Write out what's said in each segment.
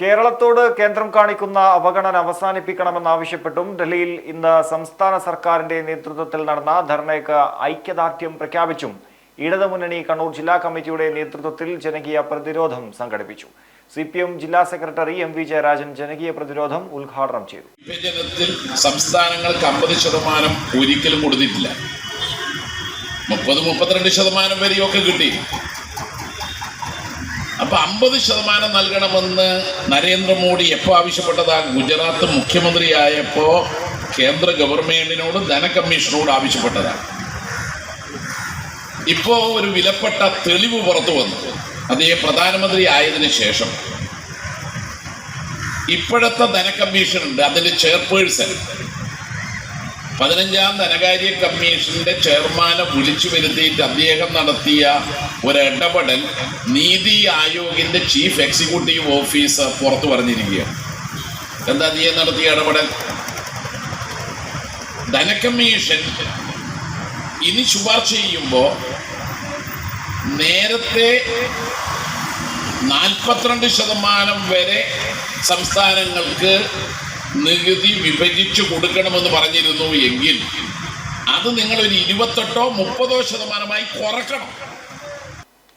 കേരളത്തോട് കേന്ദ്രം കാണിക്കുന്ന അവഗണന അവസാനിപ്പിക്കണമെന്നാവശ്യപ്പെട്ടും ഡൽഹിയിൽ ഇന്ന് സംസ്ഥാന സർക്കാരിന്റെ നേതൃത്വത്തിൽ നടന്ന ധർണയ്ക്ക് ഐക്യദാർഢ്യം പ്രഖ്യാപിച്ചും ഇടതുമുന്നണി കണ്ണൂർ ജില്ലാ കമ്മിറ്റിയുടെ നേതൃത്വത്തിൽ ജനകീയ പ്രതിരോധം സംഘടിപ്പിച്ചു. സി പി എം ജില്ലാ സെക്രട്ടറി എം വി ജയരാജൻ ജനകീയ പ്രതിരോധം ഉദ്ഘാടനം ചെയ്തു. വിഭജനത്തിൽ സംസ്ഥാനങ്ങൾക്ക് അമ്പത് ശതമാനം ഒരിക്കലും കൊടുത്തിട്ടില്ല. മുപ്പത് മുപ്പത്തിരണ്ട് ശതമാനം വരെയൊക്കെ കിട്ടി. അപ്പൊ അമ്പത് ശതമാനം നൽകണമെന്ന് നരേന്ദ്രമോദി എപ്പോ ആവശ്യപ്പെട്ടതാ? ഗുജറാത്ത് മുഖ്യമന്ത്രിയായപ്പോ കേന്ദ്ര ഗവൺമെന്റിനോട് ധനകമ്മീഷനോട് ആവശ്യപ്പെട്ടതാണ് ഇപ്പോ ഒരു വിലപ്പെട്ട തെളിവ് പുറത്തു വന്നു. അദ്ദേഹം പ്രധാനമന്ത്രി ആയതിനു ശേഷം. ഇപ്പോഴത്തെ ധനകമ്മീഷനുണ്ട്. അതിന്റെ ചെയർപേഴ്സൺ. പതിനഞ്ചാം ധനകാര്യ കമ്മീഷന്റെ ചെയർമാനെ വിളിച്ചു വരുത്തിയിട്ട് അദ്ദേഹം നടത്തിയ ഒരു ഇടപെടൽ നീതി ആയോഗിന്റെ ചീഫ് എക്സിക്യൂട്ടീവ് ഓഫീസർ പുറത്തു പറഞ്ഞിരിക്കുകയാണ്. എന്താ നീ നടത്തിയ ഇടപെടൽ? ധനകമ്മീഷൻ ഇനി ശുപാർശ ചെയ്യുമ്പോൾ നേരത്തെ നാൽപ്പത്തിരണ്ട് ശതമാനം വരെ സംസ്ഥാനങ്ങൾക്ക് നികുതി വിഭജിച്ചു കൊടുക്കണമെന്ന് പറഞ്ഞിരുന്നു എങ്കിൽ അത് നിങ്ങൾ ഒരു ഇരുപത്തെട്ടോ മുപ്പതോ ശതമാനമായി കുറക്കണം.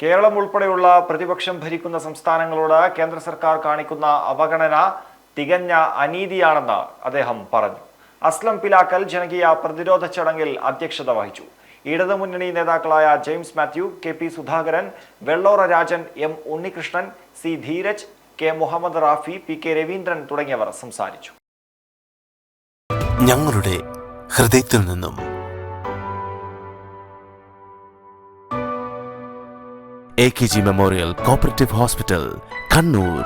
കേരളം ഉൾപ്പെടെയുള്ള പ്രതിപക്ഷം ഭരിക്കുന്ന സംസ്ഥാനങ്ങളോട് കേന്ദ്ര സർക്കാർ കാണിക്കുന്ന അവഗണന തികഞ്ഞ അനീതിയാണെന്ന് അദ്ദേഹം പറഞ്ഞു. അസ്ലം പിലാക്കൽ ജനകീയ പ്രതിരോധ ചടങ്ങിൽ അധ്യക്ഷത വഹിച്ചു. ഇടതുമുന്നണി നേതാക്കളായ James Mathew K P Sudhakaran Vellora Rajan M Unnikrishnan C Dheeraj K Muhammad Rafi P K Raveendran തുടങ്ങിയവർ സംസാരിച്ചു. ഞങ്ങളുടെ ഹൃദയത്തിൽ നിന്നും. A K G memorial cooperative hospital Kannur